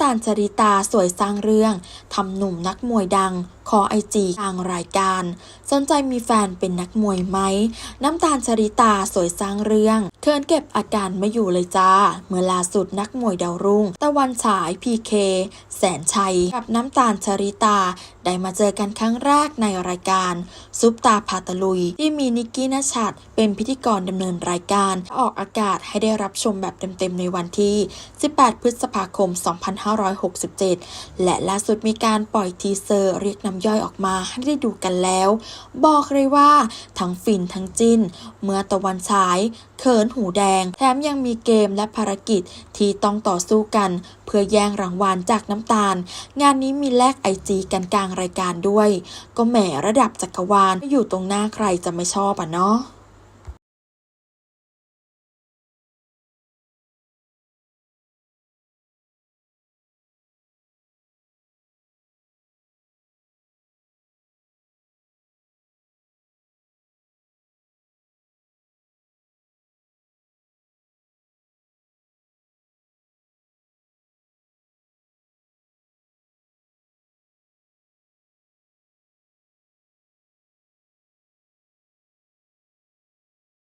ตาลจริตาสวยสร้างเรื่องทำหนุ่มนักมวยดัง ขอไอจีทางรายการ สนใจมีแฟนเป็นนักมวยไหม น้ำตาลจริตาสวยสร้างเรื่องเคินเก็บอาการไม่อยู่เลยจ้า เมื่อล่าสุดนักมวยดาวรุ่ง ตะวันฉายพีเคแสนชัย กับน้ำตาลจริตา ได้มาเจอกันครั้งแรกในรายการ ซุปตาพาตะลุย ที่มีนิกกี้นชัดเป็นพิธีกรดำเนินรายการ ออกอากาศให้ได้รับชมแบบเต็มๆในวันที่ 18 พฤษภาคม 2567 และล่าสุดมีการปล่อยทีเซอร์เรียกน้ำย่อยออกมาให้ได้ดูกันแล้ว บอกเลยว่าทั้งฟินทั้งจินเมื่อตะวันฉายเขินหูแดง แถมยังมีเกมและภารกิจที่ต้องต่อสู้กัน เพื่อแย่งรางวัลจากน้ำตาล งานนี้มีแลกไอจีกันกลางรายการด้วย ก็แหมระดับจักรวาลอยู่ตรงหน้าใครจะไม่ชอบอะเนาะ